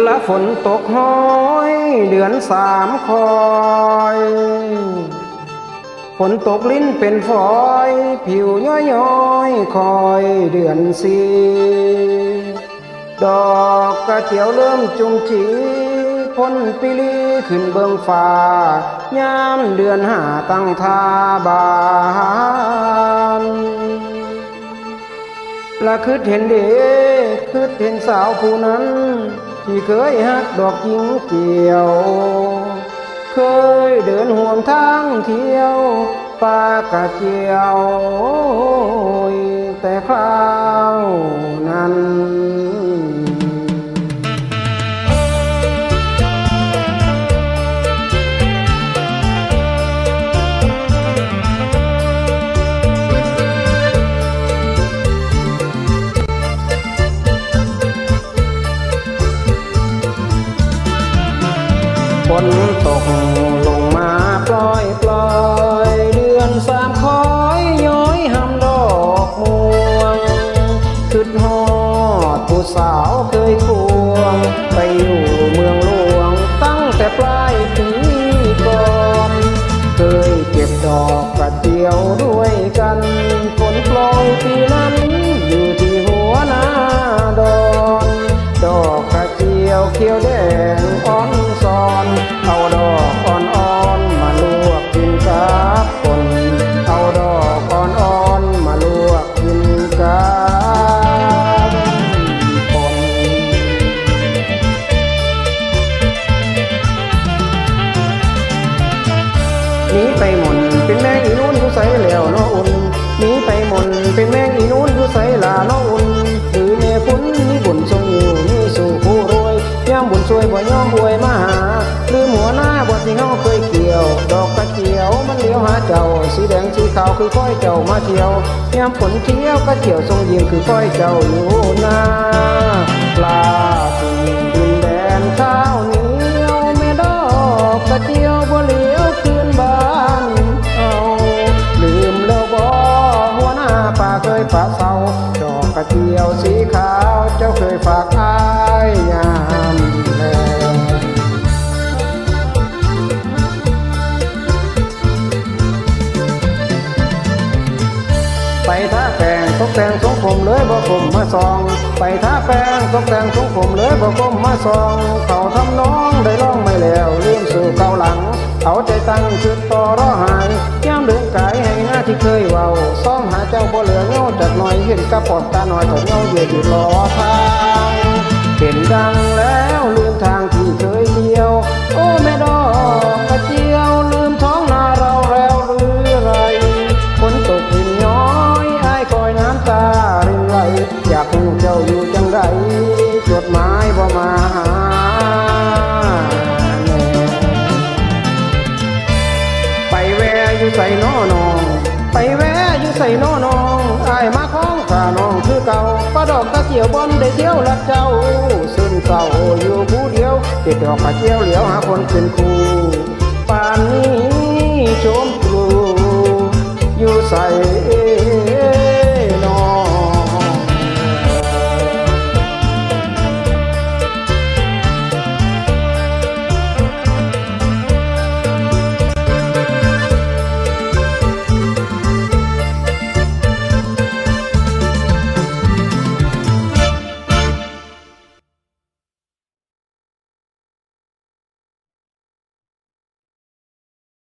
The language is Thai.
และฝนตกห้อยเดือนสามคอยฝนตกลิ้นเป็นฝอย ผิวย้อยย้อยๆคอยเดือนสี่ดอกกระเจียวเริ่มจุมจีพ้นปิลีขึ้นเบิงฟ้ายามเดือนห้าตั้งทาบาน ละคืดเห็นเด็กคืดเห็นสาวผู้นั้น ที่เคยฮักดอกจิงเกี่ยว เคยเดินห่วงทางเที่ยวปากะเจียวแต่คราว นตก แดงอ่อนซอน เอาดอกอ่อนๆมาลวกกินกับปนเอาดอกอ่อนๆมาลวกกินกับปนหนีไปหมนเป็นแมงอีนู้นอยู่ใสแล้วเนาะอุ่นหนีไปหมนเป็นแมงอีนู้นอยู่ใสลาเนาะ ช่วยบ่ยอมอวยมาหาหรือหัวหน้าบ่ที่เฮาเคยเกี่ยว ดอกกะเจียวมันเลี้ยวหาเจ้า สีแดงสีขาวคือก้อยเจ้ามาเที่ยวยามฝนเที่ยวกระเจียวทรงยิงคือก้อยเจ้าอยู่หน้าปลาที่ดินแดนข้าวเหนียวแม่ดอกกระเจียวบ่เลี้ยวคืนบ้านเอาลืมแล้วบ่หัวหน้าป่าเคยปะเศร้าดอกกระเจียวสีขาวเจ้าเคยฝาก ผมมาซอง ไปท่าแป้งตกแต่งสงผมเลยบ่ผมมาซอง เขาทำน้องได้ร้องไม่แล้วลืมสู่เก่าหลัง เอาใจตั้งจุดต่อรอหายย้ำเดินกายให้หน้าที่เคยเว้าซ่อมหาเจ้าบ่เหลือเงาจัดหน่อยเห็นกระปอดตาหน่อยถกเงาเหยียดอยู่รอทางเห็นดังแล้ว ส่น้อน้องอายมาคล้องข้าน้องคือเก่าป้าดอกตะเกียวบอลได้เที่ยวลักเจ้าซึมเศร้าอยู่ผู้เดียวเก็บดอกกระเจียวเหลียวหาคนเป็นคู่